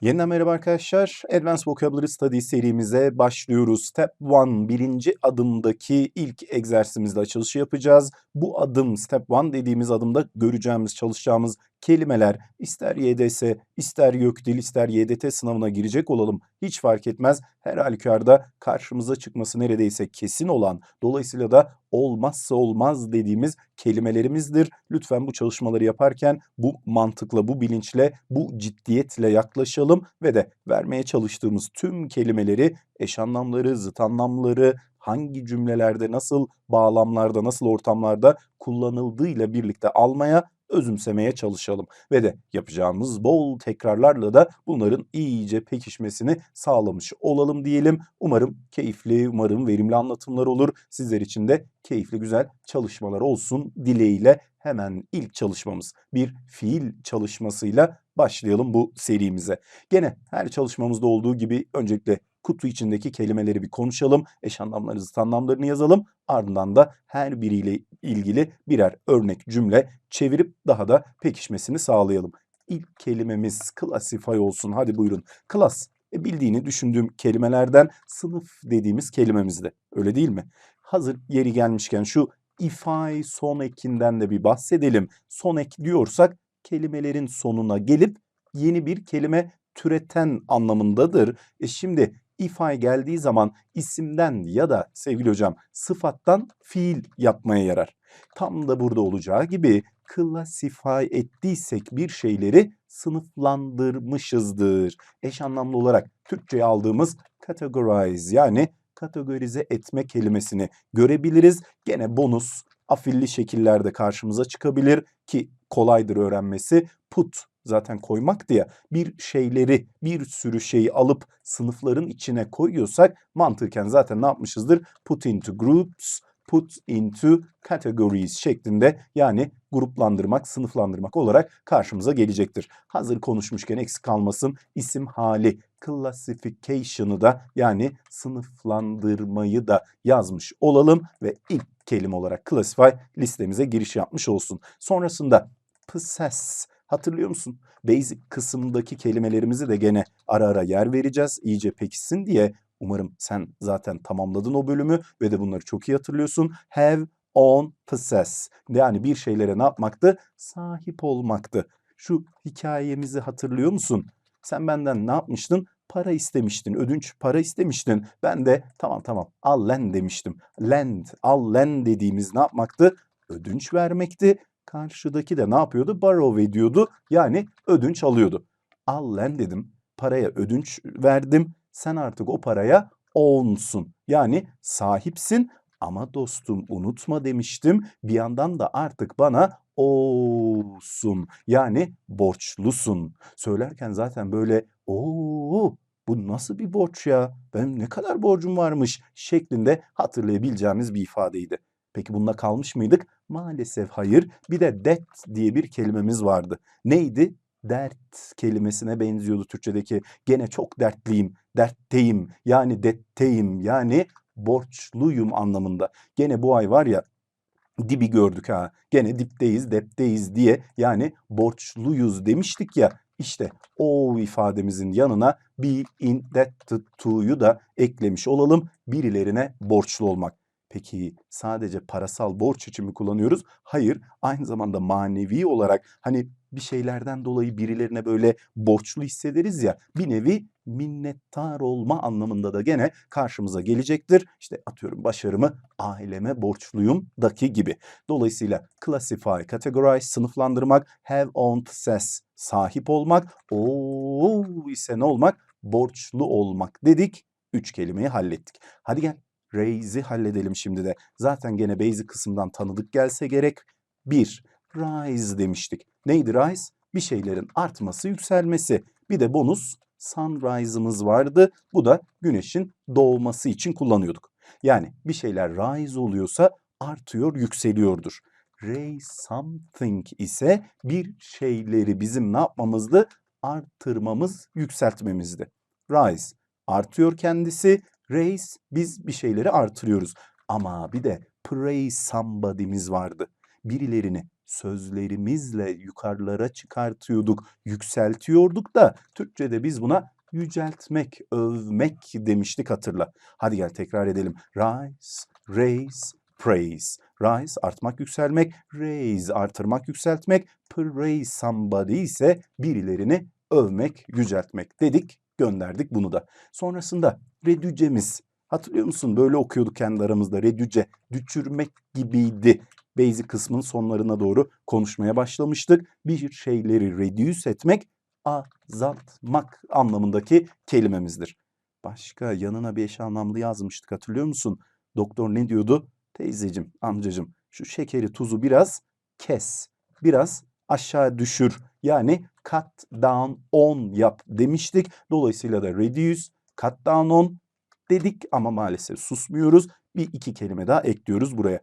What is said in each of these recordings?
Yeniden merhaba arkadaşlar. Advanced Vocabulary Study serimize başlıyoruz. Step 1, birinci adımdaki ilk egzersizimizde açılışı yapacağız. Bu adım, Step 1 dediğimiz adımda göreceğimiz, çalışacağımız kelimeler ister YDS, ister YÖKDİL, ister YDT sınavına girecek olalım hiç fark etmez. Her halükarda karşımıza çıkması neredeyse kesin olan, dolayısıyla da olmazsa olmaz dediğimiz kelimelerimizdir. Lütfen bu çalışmaları yaparken bu mantıkla, bu bilinçle, bu ciddiyetle yaklaşalım ve de vermeye çalıştığımız tüm kelimeleri, eş anlamları, zıt anlamları, hangi cümlelerde, nasıl bağlamlarda, nasıl ortamlarda kullanıldığıyla birlikte almaya özümsemeye çalışalım. Ve de yapacağımız bol tekrarlarla da bunların iyice pekişmesini sağlamış olalım diyelim. Umarım keyifli, umarım verimli anlatımlar olur. Sizler için de keyifli güzel çalışmalar olsun dileğiyle hemen ilk çalışmamız bir fiil çalışmasıyla başlayalım bu serimize. Gene her çalışmamızda olduğu gibi öncelikle kutu içindeki kelimeleri bir konuşalım. Eş anlamları, zıt anlamlarını yazalım. Ardından da her biriyle ilgili birer örnek cümle çevirip daha da pekişmesini sağlayalım. İlk kelimemiz classify olsun. Hadi buyurun. Class e bildiğini düşündüğüm kelimelerden sınıf dediğimiz kelimemizde. Öyle değil mi? Hazır yeri gelmişken şu ify son ekinden de bir bahsedelim. Son ek diyorsak kelimelerin sonuna gelip yeni bir kelime türeten anlamındadır. E şimdi ify geldiği zaman isimden ya da sevgili hocam sıfattan fiil yapmaya yarar. Tam da burada olacağı gibi classify ettiysek bir şeyleri sınıflandırmışızdır. Eş anlamlı olarak Türkçe'ye aldığımız categorize yani kategorize etme kelimesini görebiliriz. Gene bonus afilli şekillerde karşımıza çıkabilir ki kolaydır öğrenmesi. Put zaten koymak diye bir şeyleri bir sürü şeyi alıp sınıfların içine koyuyorsak mantıken zaten ne yapmışızdır? Put into groups, put into categories şeklinde yani gruplandırmak, sınıflandırmak olarak karşımıza gelecektir. Hazır konuşmuşken eksik kalmasın isim hali classification'ı da yani sınıflandırmayı da yazmış olalım ve ilk kelime olarak classify listemize giriş yapmış olsun. Sonrasında possess hatırlıyor musun? Basic kısımdaki kelimelerimizi de gene ara ara yer vereceğiz iyice pekişsin diye. Umarım sen zaten tamamladın o bölümü ve de bunları çok iyi hatırlıyorsun. Have, own, possess. Yani bir şeylere ne yapmaktı? Sahip olmaktı. Şu hikayemizi hatırlıyor musun? Sen benden ne yapmıştın? Para istemiştin, ödünç para istemiştin. Ben de tamam tamam al len demiştim. Lend, al len dediğimiz ne yapmaktı? Ödünç vermekti. Karşıdaki de ne yapıyordu? Borrow ediyordu. Yani ödünç alıyordu. Al len dedim. Paraya ödünç verdim. Sen artık o paraya own'sun. Yani sahipsin ama dostum unutma demiştim. Bir yandan da artık bana osun yani borçlusun. Söylerken zaten böyle ooo bu nasıl bir borç ya? Benim ne kadar borcum varmış şeklinde hatırlayabileceğimiz bir ifadeydi. Peki bununla kalmış mıydık? Maalesef hayır. Bir de debt diye bir kelimemiz vardı. Neydi? Dert kelimesine benziyordu Türkçedeki. Gene çok dertliyim, dertteyim yani detteyim yani borçluyum anlamında. Gene bu ay var ya dibi gördük ha. Gene dipteyiz, depteyiz diye yani borçluyuz demiştik ya. İşte o ifademizin yanına be indebted to'yu da eklemiş olalım. Birilerine borçlu olmak. Peki sadece parasal borç için mi kullanıyoruz? Hayır, aynı zamanda manevi olarak hani bir şeylerden dolayı birilerine böyle borçlu hissederiz ya bir nevi minnettar olma anlamında da gene karşımıza gelecektir. İşte atıyorum başarımı aileme borçluyum daki gibi. Dolayısıyla classify, categorize, sınıflandırmak, have on, possess, sahip olmak, o ise ne olmak? Borçlu olmak dedik. Üç kelimeyi hallettik. Hadi gel raise'i halledelim şimdi de. Zaten gene basic kısımdan tanıdık gelse gerek. Bir, rise demiştik. Neydi rise? Bir şeylerin artması, yükselmesi. Bir de bonus sunrise'ımız vardı. Bu da güneşin doğması için kullanıyorduk. Yani bir şeyler rise oluyorsa artıyor, yükseliyordur. Raise something ise bir şeyleri bizim ne yapmamızdı? Artırmamız, yükseltmemizdi. Rise artıyor kendisi, raise biz bir şeyleri artırıyoruz. Ama bir de praise somebody'miz vardı. Birilerini sözlerimizle yukarılara çıkartıyorduk, yükseltiyorduk da Türkçe'de biz buna yüceltmek, övmek demiştik hatırla. Hadi gel tekrar edelim. Rise, raise, praise. Rise artmak, yükselmek, raise artırmak, yükseltmek, praise somebody ise birilerini övmek, yüceltmek dedik, gönderdik bunu da. Sonrasında redücemiz. Hatırlıyor musun? Böyle okuyorduk kendi aramızda. Redüce, düşürmek gibiydi. Basic kısmın sonlarına doğru konuşmaya başlamıştık. Bir şeyleri reduce etmek, azaltmak anlamındaki kelimemizdir. Başka yanına bir eş anlamlı yazmıştık hatırlıyor musun? Doktor ne diyordu? Teyzecim, amcacım şu şekeri tuzu biraz kes. Biraz aşağı düşür. Yani cut down on yap demiştik. Dolayısıyla da reduce, cut down on dedik ama maalesef susmuyoruz. Bir iki kelime daha ekliyoruz buraya.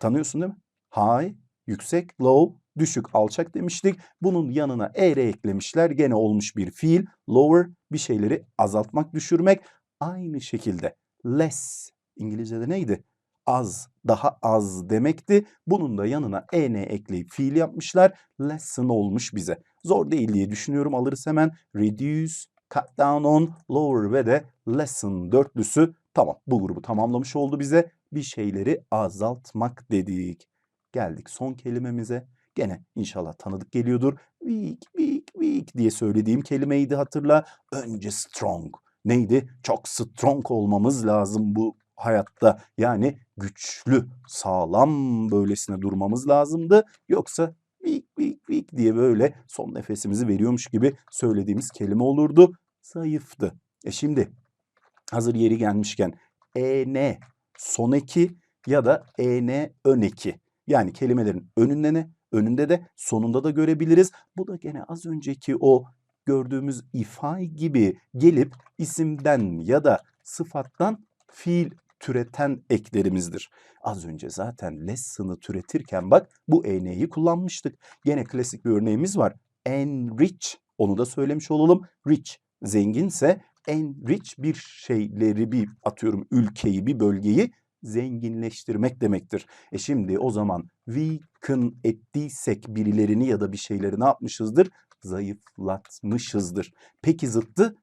Tanıyorsun değil mi? High, yüksek, low, düşük, alçak demiştik. Bunun yanına er eklemişler. Gene olmuş bir fiil. Lower, bir şeyleri azaltmak, düşürmek. Aynı şekilde less, İngilizce'de neydi? Az, daha az demekti. Bunun da yanına en ekleyip fiil yapmışlar. Lesson olmuş bize. Zor değil diye düşünüyorum. Alırız hemen. Reduce, cut down on, lower ve de lesson dörtlüsü. Tamam bu grubu tamamlamış oldu bize. Bir şeyleri azaltmak dedik. Geldik son kelimemize. Gene inşallah tanıdık geliyordur. Weak, weak, weak diye söylediğim kelimeydi hatırla. Önce strong. Neydi? Çok strong olmamız lazım bu hayatta. Yani güçlü, sağlam böylesine durmamız lazımdı. Yoksa weak, weak, weak diye böyle son nefesimizi veriyormuş gibi söylediğimiz kelime olurdu. Zayıftı. E şimdi hazır yeri gelmişken en son eki ya da en ön eki. Yani kelimelerin önünde ne, önünde de sonunda da görebiliriz. Bu da gene az önceki o gördüğümüz ifay gibi gelip isimden ya da sıfattan fiil türeten eklerimizdir. Az önce zaten lesson'ı türetirken bak bu e'neyi kullanmıştık. Gene klasik bir örneğimiz var. Enrich onu da söylemiş olalım. Rich zenginse enrich bir şeyleri bir atıyorum ülkeyi bir bölgeyi zenginleştirmek demektir. E şimdi o zaman weaken ettiysek birilerini ya da bir şeyleri ne yapmışızdır? Zayıflatmışızdır. Peki zıttı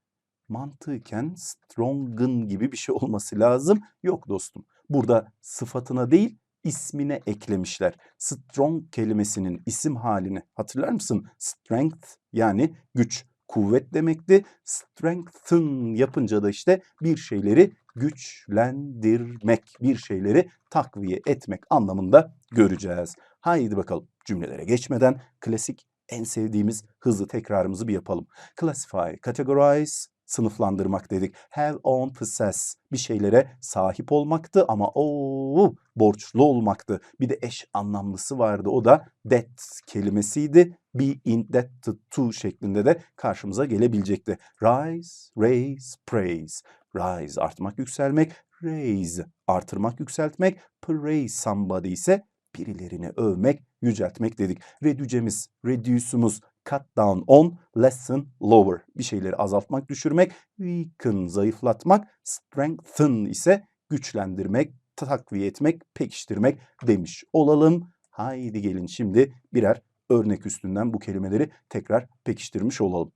mantıken strong'ın gibi bir şey olması lazım. Yok dostum. Burada sıfatına değil ismine eklemişler. Strong kelimesinin isim halini hatırlar mısın? Strength yani güç, kuvvet demekti. Strengthen yapınca da işte bir şeyleri güçlendirmek, bir şeyleri takviye etmek anlamında göreceğiz. Haydi bakalım cümlelere geçmeden klasik en sevdiğimiz hızlı tekrarımızı bir yapalım. Classify, categorize, sınıflandırmak dedik. Have, own, possess bir şeylere sahip olmaktı ama o borçlu olmaktı. Bir de eş anlamlısı vardı. O da debt kelimesiydi. Be indebted to şeklinde de karşımıza gelebilecekti. Rise, raise, praise. Rise artmak, yükselmek. Raise artırmak, yükseltmek. Praise somebody ise birilerini övmek, yüceltmek dedik. Reduce'miz, reduce'umuz cut down on, lessen, lower. Bir şeyleri azaltmak, düşürmek, weaken, zayıflatmak, strengthen ise güçlendirmek, takviye etmek, pekiştirmek demiş olalım. Haydi gelin şimdi birer örnek üstünden bu kelimeleri tekrar pekiştirmiş olalım.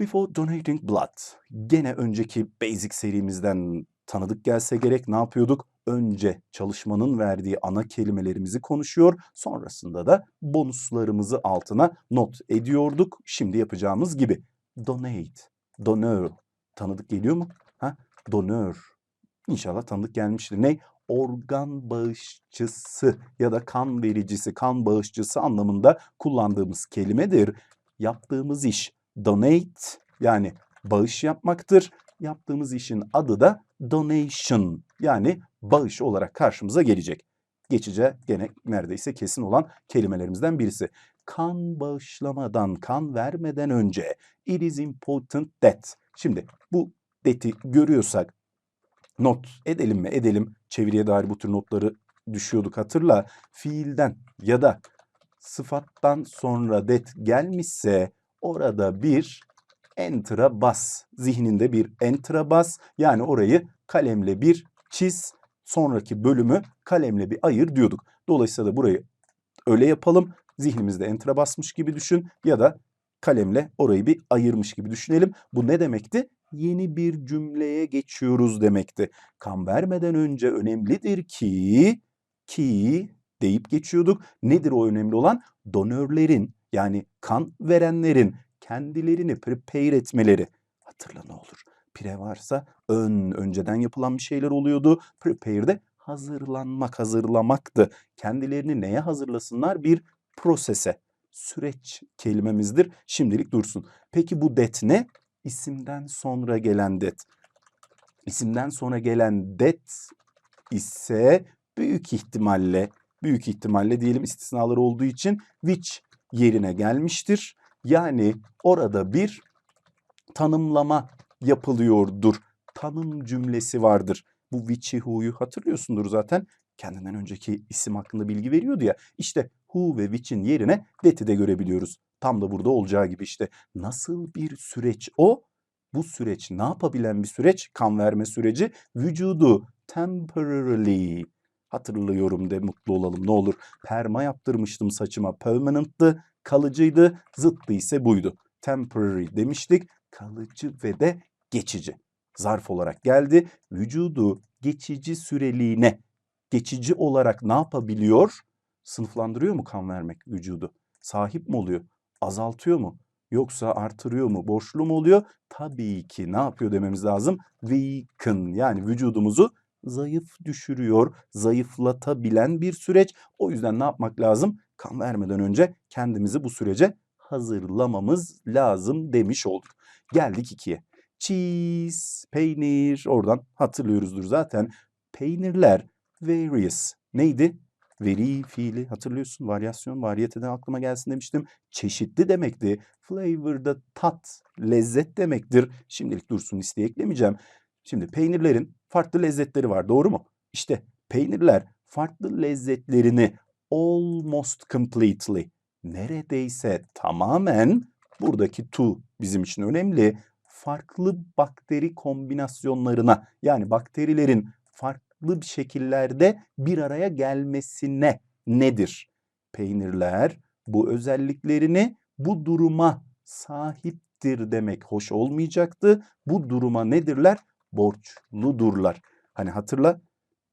Before donating blood. Gene önceki basic serimizden tanıdık gelse gerek ne yapıyorduk? Önce çalışmanın verdiği ana kelimelerimizi konuşuyor. Sonrasında da bonuslarımızı altına not ediyorduk. Şimdi yapacağımız gibi. Donate, donör. Tanıdık geliyor mu? Ha? Donör. İnşallah tanıdık gelmiştir. Ne? Organ bağışçısı ya da kan vericisi, kan bağışçısı anlamında kullandığımız kelimedir. Yaptığımız iş donate yani bağış yapmaktır. Yaptığımız işin adı da donation yani bağış olarak karşımıza gelecek. Geçice gene neredeyse kesin olan kelimelerimizden birisi. Kan bağışlamadan, kan vermeden önce it is important that. Şimdi bu deti görüyorsak not edelim mi? Edelim. Çeviriye dair bu tür notları düşüyorduk hatırla. Fiilden ya da sıfattan sonra det gelmişse orada bir enter'a bas. Zihninde bir enter'a bas. Yani orayı kalemle bir çiz. Sonraki bölümü kalemle bir ayır diyorduk. Dolayısıyla da burayı Öyle yapalım. Zihnimizde enter'a basmış gibi düşün ya da kalemle orayı bir ayırmış gibi düşünelim. Bu ne demekti? Yeni bir cümleye geçiyoruz demekti. Kan vermeden önce önemlidir ki ki deyip geçiyorduk. Nedir o önemli olan? Donörlerin yani kan verenlerin kendilerini prepare etmeleri. Hatırla ne olur. Pre varsa ön, önceden yapılan bir şeyler oluyordu. Prepare de hazırlanmak, hazırlamaktı. Kendilerini neye hazırlasınlar? Bir prosese, süreç kelimemizdir. Şimdilik dursun. Peki bu det ne? İsimden sonra gelen det. İsimden sonra gelen det ise büyük ihtimalle, büyük ihtimalle diyelim istisnalar olduğu için which yerine gelmiştir. Yani orada bir tanımlama yapılıyordur. Tanım cümlesi vardır. Bu which'i who'yu hatırlıyorsundur zaten. Kendinden önceki isim hakkında bilgi veriyordu ya. İşte who ve which'in yerine that'i de görebiliyoruz. Tam da burada olacağı gibi işte. Nasıl bir süreç o? Bu süreç ne yapabilen bir süreç? Kan verme süreci. Vücudu temporarily hatırlıyorum de mutlu olalım ne olur. Perma yaptırmıştım saçıma. Permanent'tı, kalıcıydı. Zıttı ise buydu. Temporary demiştik. Kalıcı ve de geçici. Zarf olarak geldi. Vücudu geçici süreliğine geçici olarak ne yapabiliyor? Sınıflandırıyor mu kan vermek vücudu? Sahip mi oluyor? Azaltıyor mu? Yoksa artırıyor mu? Borçlu mu oluyor? Tabii ki ne yapıyor dememiz lazım? Weaken yani vücudumuzu zayıf düşürüyor, zayıflatabilen bir süreç. O yüzden ne yapmak lazım? Kan vermeden önce kendimizi bu sürece hazırlamamız lazım demiş olduk. Geldik ikiye. Cheese, peynir oradan hatırlıyoruzdur zaten. Peynirler various neydi? Veri fiili hatırlıyorsun. Varyasyon, variyeteden aklıma gelsin demiştim. Çeşitli demekti. Flavor da tat, lezzet demektir. Şimdilik dursun listeye eklemeyeceğim. Şimdi peynirlerin farklı lezzetleri var doğru mu? İşte peynirler farklı lezzetlerini almost completely neredeyse tamamen buradaki to bizim için önemli farklı bakteri kombinasyonlarına yani bakterilerin farklı şekillerde bir araya gelmesine nedir? Peynirler bu özelliklerini bu duruma sahiptir demek hoş olmayacaktı. Bu duruma nedirler? Borçludurlar. Hani hatırla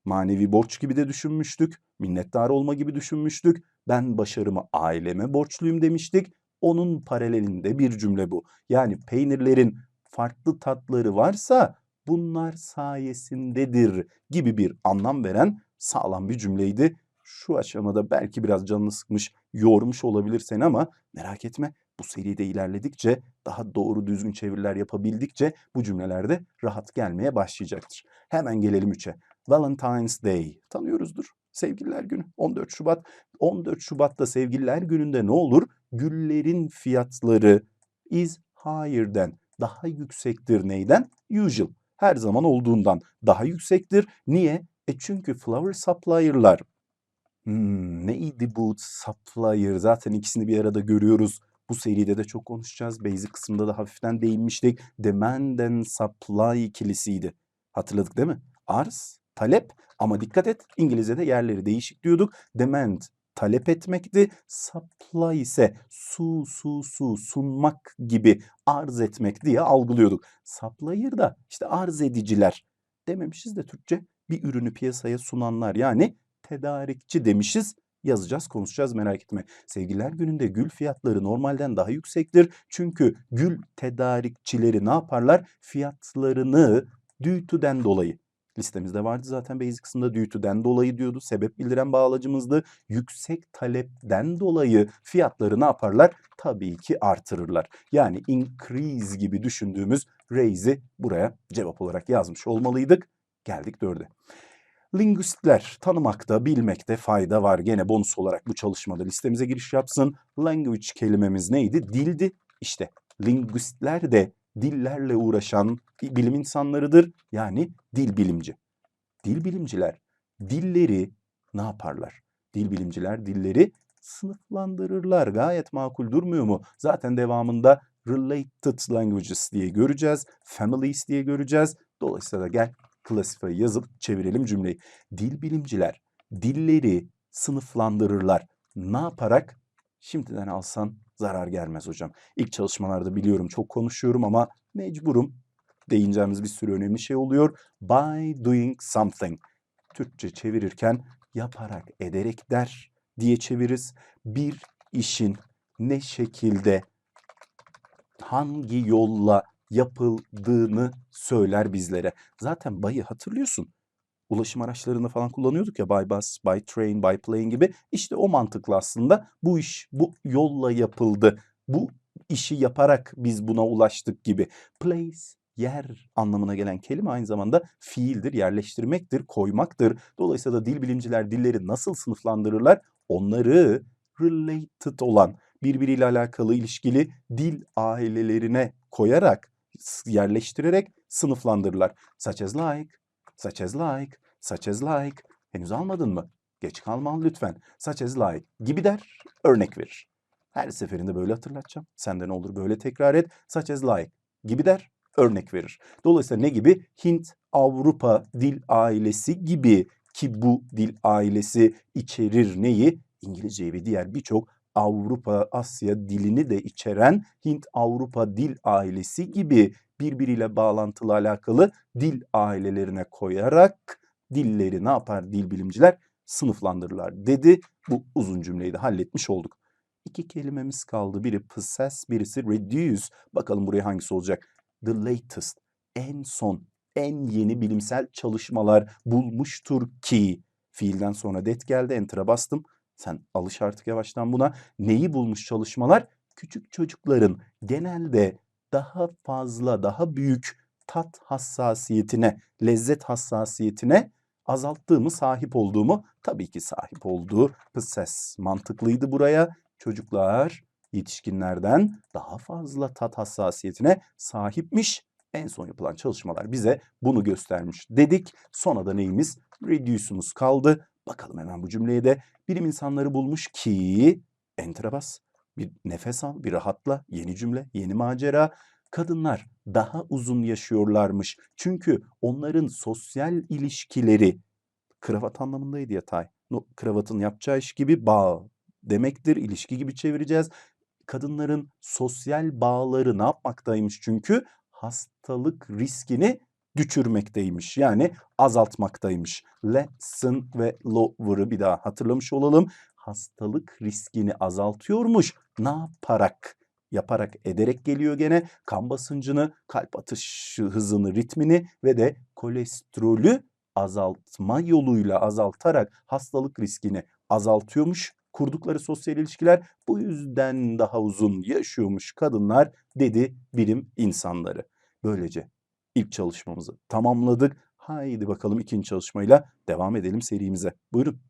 manevi borç gibi de düşünmüştük. Minnettar olma gibi düşünmüştük. Ben başarımı aileme borçluyum demiştik. Onun paralelinde bir cümle bu. Yani peynirlerin farklı tatları varsa bunlar sayesindedir gibi bir anlam veren sağlam bir cümleydi. Şu aşamada belki biraz canını sıkmış, yormuş olabilir seni ama merak etme bu seride ilerledikçe daha doğru düzgün çeviriler yapabildikçe bu cümlelerde rahat gelmeye başlayacaktır. Hemen gelelim 3'e. Valentine's Day tanıyoruzdur. Sevgililer Günü 14 Şubat. 14 Şubat'ta Sevgililer Günü'nde ne olur? Güllerin fiyatları is higher than daha yüksektir neyden? Usual. Her zaman olduğundan daha yüksektir. Niye? E çünkü flower supplier'lar Hmm, neydi bu supplier? Zaten ikisini bir arada görüyoruz. Bu seride de çok konuşacağız. Basic kısmında da hafiften değinmiştik. Demand and supply ikilisiydi. Hatırladık değil mi? Arz, talep ama dikkat et İngilizce'de yerleri değişik diyorduk. Demand talep etmekti. Supply ise su su su sunmak gibi arz etmek diye algılıyorduk. Supplier da işte arz ediciler dememişiz de Türkçe bir ürünü piyasaya sunanlar yani tedarikçi demişiz. Yazacağız, konuşacağız merak etme. Sevgililer gününde gül fiyatları normalden daha yüksektir. Çünkü gül tedarikçileri ne yaparlar? Fiyatlarını due dolayı listemizde vardı zaten basic kısmında due dolayı diyordu. Sebep bildiren bağlacımızdı. Yüksek talepten dolayı fiyatları ne yaparlar? Tabii ki artırırlar. Yani increase gibi düşündüğümüz raise'i buraya cevap olarak yazmış olmalıydık. Geldik dörde. Linguistler tanımakta, bilmekte fayda var. Gene bonus olarak bu çalışmada listemize giriş yapsın. Language kelimemiz neydi? Dildi. İşte linguistler de dillerle uğraşan bilim insanlarıdır. Yani dil bilimci. Dil bilimciler dilleri ne yaparlar? Dil bilimciler dilleri sınıflandırırlar. Gayet makul durmuyor mu? Zaten devamında related languages diye göreceğiz. Families diye göreceğiz. Dolayısıyla gel classify yazıp çevirelim cümleyi. Dil bilimciler dilleri sınıflandırırlar. ne yaparak şimdiden alsan zarar gelmez hocam. İlk çalışmalarda biliyorum çok konuşuyorum ama mecburum değineceğimiz bir sürü önemli şey oluyor. By doing something. Türkçe çevirirken yaparak, ederek der diye çeviririz. Bir işin ne şekilde, hangi yolla yapıldığını söyler bizlere. Zaten bayı hatırlıyorsun. Ulaşım araçlarını falan kullanıyorduk ya by bus, by train, by plane gibi. İşte o mantıkla aslında bu iş bu yolla yapıldı. Bu işi yaparak biz buna ulaştık gibi. Place, yer anlamına gelen kelime aynı zamanda fiildir, yerleştirmektir, koymaktır. Dolayısıyla da dil bilimciler dilleri nasıl sınıflandırırlar? Onları related olan, birbiriyle alakalı ilişkili dil ailelerine koyarak, yerleştirerek sınıflandırırlar. Such as like, such as like, such as like. Henüz almadın mı? Geç kalma lütfen. Such as like gibi der, örnek verir. Her seferinde böyle hatırlatacağım. Sen de ne olur böyle tekrar et. Such as like gibi der, örnek verir. Dolayısıyla ne gibi? Hint, Avrupa dil ailesi gibi ki bu dil ailesi içerir neyi? İngilizceyi ve diğer birçok Avrupa, Asya dilini de içeren Hint, Avrupa dil ailesi gibi birbiriyle bağlantılı alakalı dil ailelerine koyarak dilleri ne yapar dil bilimciler? Sınıflandırırlar dedi. Bu uzun cümleyi de halletmiş olduk. İki kelimemiz kaldı. Biri possess, birisi reduce. Bakalım buraya hangisi olacak? The latest, en son, en yeni bilimsel çalışmalar bulmuştur ki. Fiilden sonra det geldi, enter'a bastım. Sen alış artık yavaştan buna. Neyi bulmuş çalışmalar? Küçük çocukların genelde daha fazla, daha büyük tat hassasiyetine, lezzet hassasiyetine azalttığımı, sahip olduğumu tabii ki sahip olduğu possess mantıklıydı buraya. Çocuklar yetişkinlerden daha fazla tat hassasiyetine sahipmiş. En son yapılan çalışmalar bize bunu göstermiş dedik. Sonra da neyimiz? Reduce'umuz kaldı. Bakalım hemen bu cümleye de. Bilim insanları bulmuş ki enter'a bas. Bir nefes al, bir rahatla. Yeni cümle, yeni macera. Kadınlar daha uzun yaşıyorlarmış. Çünkü onların sosyal ilişkileri kravat anlamındaydı yatay. Kravatın yapacağı iş gibi bağ demektir. ilişki gibi çevireceğiz. Kadınların sosyal bağları ne yapmaktaymış çünkü? Hastalık riskini düşürmekteymiş. Yani azaltmaktaymış. Lessen ve lower'ı bir daha hatırlamış olalım. Hastalık riskini azaltıyormuş. Ne yaparak? Yaparak, ederek geliyor gene. Kan basıncını, kalp atış hızını, ritmini ve de kolesterolü azaltma yoluyla azaltarak hastalık riskini azaltıyormuş. Kurdukları sosyal ilişkiler bu yüzden daha uzun yaşıyormuş kadınlar dedi bilim insanları. Böylece ilk çalışmamızı tamamladık. Haydi bakalım ikinci çalışmayla devam edelim serimize. Buyurun.